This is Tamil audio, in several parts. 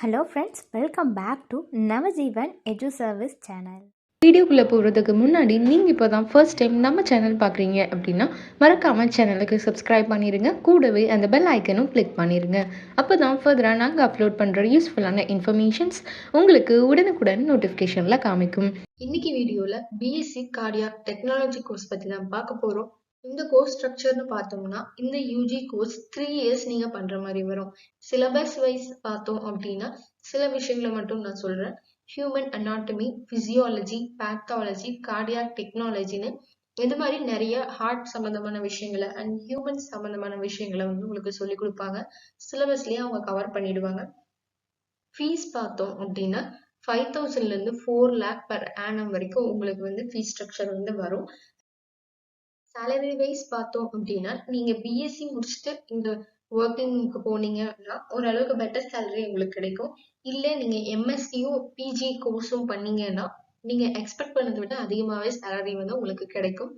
Hello friends welcome back to Navajeevan edu service channel வீடியோக்குள்ளே போகிறதுக்கு முன்னாடி நீங்கள் இப்போ தான் ஃபர்ஸ்ட் டைம் நம்ம சேனல் பார்க்குறீங்க அப்படின்னா மறக்காமல் சேனலுக்கு சப்ஸ்கிரைப் பண்ணிடுங்க கூடவே அந்த பெல் ஐக்கனும் கிளிக் பண்ணிடுங்க அப்போ தான் ஃபர்தராக நாங்கள் அப்லோட் பண்ணுற யூஸ்ஃபுல்லான இன்ஃபர்மேஷன்ஸ் உங்களுக்கு உடனுக்குடன் நோட்டிஃபிகேஷனில் காமிக்கும். இன்னைக்கு வீடியோவில் பிஎஸ்சி கார்டியாக் டெக்னாலஜி கோர்ஸ் பற்றி தான் பார்க்க போகிறோம் இந்த கோர்ஸ் ஸ்ட்ரக்சர்னு பார்த்தோம்னா இந்த யூஜி கோர்ஸ் த்ரீ இயர்ஸ் நீங்கள் பண்ணுற மாதிரி வரும். சிலபஸ் வைஸ் பார்த்தோம் அப்படின்னா சில விஷயங்களை மட்டும் நான் சொல்கிறேன் human anatomy physiology pathology cardiac டெக்னாலஜின்னு இது மாதிரி நிறைய ஹார்ட் சம்மந்தமான விஷயங்களை அண்ட் ஹியூமன் சம்மந்தமான விஷயங்களை வந்து உங்களுக்கு சொல்லி கொடுப்பாங்க. சிலபஸ்லேயே அவங்க கவர் பண்ணிடுவாங்க. ஃபீஸ் பார்த்தோம் அப்படின்னா ஃபைவ் தௌசண்ட்லேருந்து ஃபோர் லேக் பர் ஆனம் வரைக்கும் உங்களுக்கு வந்து ஃபீஸ் ஸ்ட்ரக்சர் வந்து வரும். சேலரி வைஸ் பார்த்தோம் அப்படின்னா நீங்க பிஎஸ்சி முடிச்சுட்டு இந்த ஒர்க்கிங்க்கு அப்படின்னா ஓரளவுக்கு பெட்டர் சேலரி உங்களுக்கு கிடைக்கும். இல்லை நீங்க எம்எஸ்சியும் பிஜி கோர்ஸும் பண்ணீங்கன்னா நீங்க எக்ஸ்பெக்ட் பண்ணதை விட அதிகமாகவே சேலரி வந்து உங்களுக்கு கிடைக்கும்.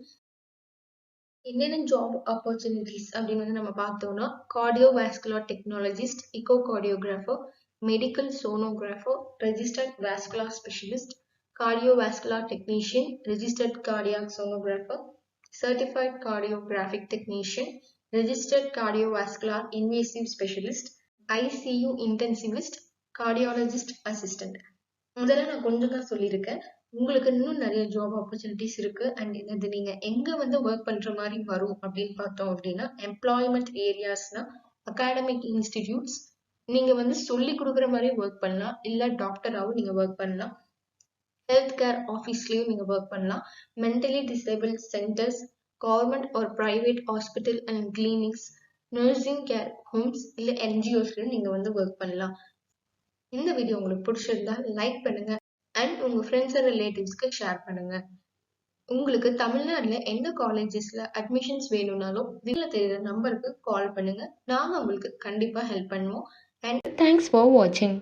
என்னென்ன ஜாப் ஆப்பர்ச்சுனிட்டிஸ் அப்படின்னு வந்து நம்ம பார்த்தோம்னா cardio vascular technologist echo cardiographer medical sonographer registered vascular specialist cardiovascular technician registered cardiac sonographer certified cardiographic technician, registered cardiovascular invasive specialist, ICU intensivist, cardiologist assistant. முதல்ல நான் கொஞ்சம் தான் சொல்லியிருக்கேன். உங்களுக்கு இன்னும் நிறைய ஜாப் ஆப்பர்ச்சுனிட்டிஸ் இருக்கு. அண்ட் இது நீங்க எங்க வந்து ஒர்க் பண்ற மாதிரி வரும் அப்படின்னு பார்த்தோம் அப்படின்னா எம்ப்ளாய்மெண்ட் ஏரியாஸ்னா அகாடமிக் இன்ஸ்டிடியூட்ஸ் நீங்க வந்து சொல்லி கொடுக்குற மாதிரி ஒர்க் பண்ணலாம். இல்ல டாக்டராகவும் நீங்க ஒர்க் பண்ணலாம். ஹெல்த் கேர் ஆஃபீஸ்லேயும் நீங்கள் ஒர்க் பண்ணலாம். Mentally disable centres government or private hospital and clinics nursing care homes இல்லை என்ஜிஓஸ்லையும் நீங்கள் வந்து ஒர்க் பண்ணலாம். இந்த வீடியோ உங்களுக்கு பிடிச்சிருந்தா லைக் பண்ணுங்க அண்ட் உங்கள் ஃப்ரெண்ட்ஸ் அண்ட் ரிலேட்டிவ்ஸ்க்கு ஷேர் பண்ணுங்க. உங்களுக்கு தமிழ்நாட்டில் எந்த காலேஜஸில் அட்மிஷன்ஸ் வேணும்னாலும் வீட்டில் தெரியுற நம்பருக்கு கால் பண்ணுங்க. நாங்கள் உங்களுக்கு கண்டிப்பாக ஹெல்ப் பண்ணுவோம். அண்ட் தேங்க்ஸ் ஃபார் வாட்சிங்